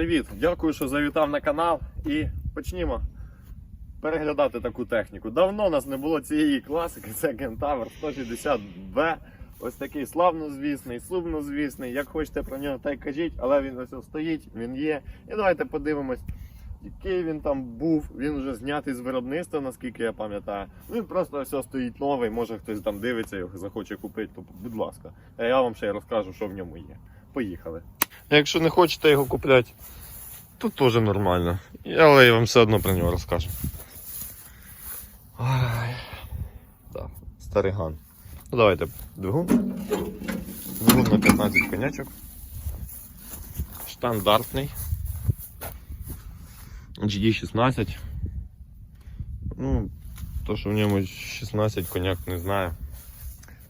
Привіт! Дякую, що завітав на канал і почнімо переглядати таку техніку. Давно у нас не було цієї класики, це Кентавр 160B. Ось такий славнозвісний, сумнозвісний. Як хочете про нього, так й кажіть, але він ось стоїть, він є. І давайте подивимось, який він там був. Він вже знятий з виробництва, наскільки я пам'ятаю. Він просто ось стоїть новий, може хтось там дивиться його, захоче купити, то будь ласка. А я вам ще й розкажу, що в ньому є. Поїхали. Якщо не хочете його купляти, то теж нормально. Але я вам все одно про нього розкажу. Ай. Да, старий ган. Ну давайте двигун. Двигун на 15 конячок. Стандартний. GD16. Ну, то, що в ньому 16 коняк не знаю.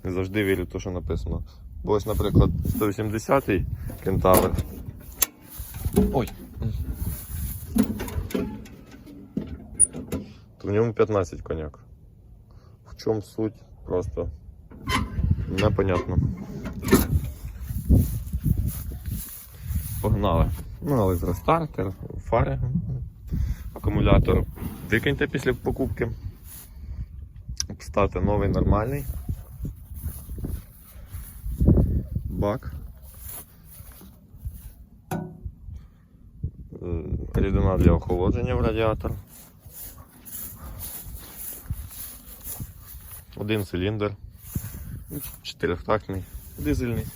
Не завжди вірю в те, що написано. Бо ось, наприклад, 180-й кентавр. Ой. То в ньому 15 коняк. В чому суть? Просто непонятно. Погнали. Ну, електростартер, фари, акумулятор. Викиньте після покупки. Вставте новий нормальний. Бак. Рідина для охолодження в радіатор. Один циліндр. Чотирьохтактний, дизельний.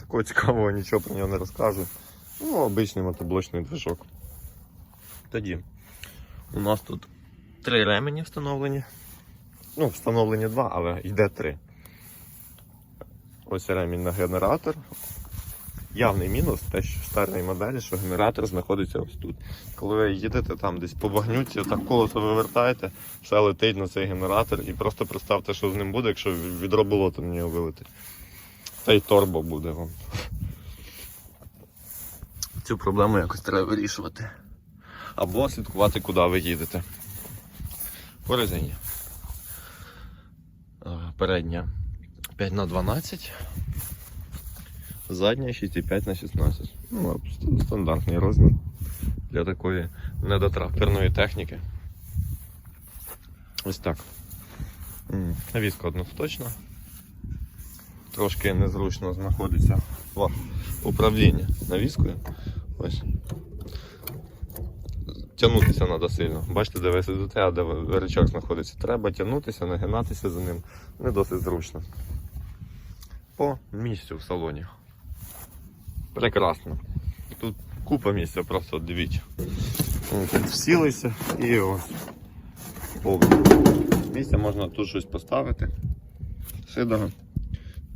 Такого цікавого нічого про нього не розкажу. Ну, обичний мотоблочний движок. Тоді у нас тут три ремені встановлені. Ну, встановлені два, але йде три. Ось ремінь на генератор. Явний мінус, те, що в старій моделі, що генератор знаходиться ось тут. Коли ви їдете там десь по багнюці, отак колесо вивертаєте, все летить на цей генератор і просто представте, що з ним буде, якщо відро болота на нього вилетить. Та й торбо буде вам. Цю проблему якось треба вирішувати. Або слідкувати, куди ви їдете. По. Е, Передня 5 на 12 задня 6,5 на 16 Ну, стандартний розмір для такої недотракторної техніки. Ось так. Навіска односточна. Трошки незручно знаходиться в управлінні навіскою. Ось. Тягнутися треба сильно. Бачите, де ви сидите, а де рычаг знаходиться. Треба тягнутися, нагинатися за ним. Не досить зручно. По місцю в салоні. Прекрасно. Тут купа місця, просто дивіться. Тут всілися і ось. Місця можна тут щось поставити. Сидора,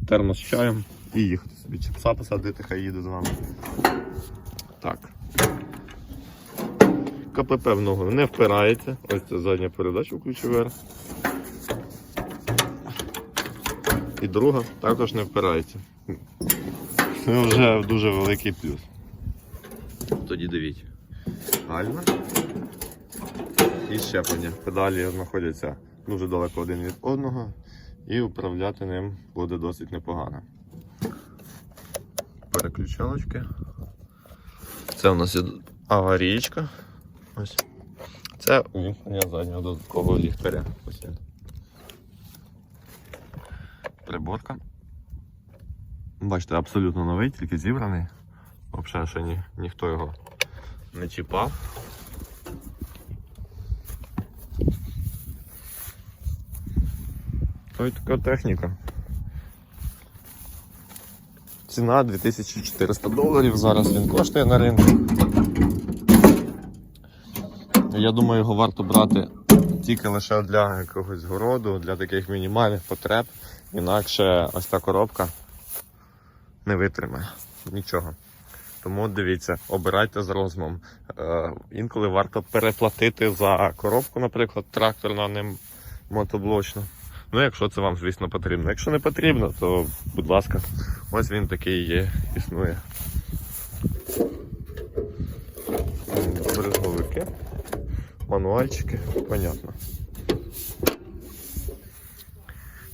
термос з чаєм і їхати собі. Чи пса посадити, хай їде з вами. Так. КПП в ногу не впирається. Ось це задня передача ключовер. І друга також не впирається. Це вже дуже великий плюс. Тоді дивіть. Гальма. І щеплення. Педалі знаходяться дуже далеко один від одного, і управляти ним буде досить непогано. Переключалочки. Це у нас є аварійка. Ось. Це увімкнення заднього додаткового ліхтаря. Ось він. Приборка. Бачите, абсолютно новий, тільки зібраний. Взагалі ще ні, ніхто його не чіпав. Ось така техніка. Ціна 2400 доларів. Зараз він коштує на ринку. Я думаю, його варто брати тільки лише для якогось городу, для таких мінімальних потреб. Інакше ось та коробка не витримає нічого. Тому дивіться, обирайте з розумом. Е, інколи варто переплатити за коробку, наприклад, тракторну, а не мотоблочну. Ну, якщо це вам, звісно, потрібно. Якщо не потрібно, то будь ласка, ось він такий є, існує. М, мануальчики, понятно.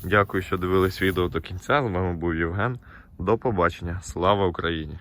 Дякую, що дивились відео до кінця. З вами був Євген. До побачення. Слава Україні!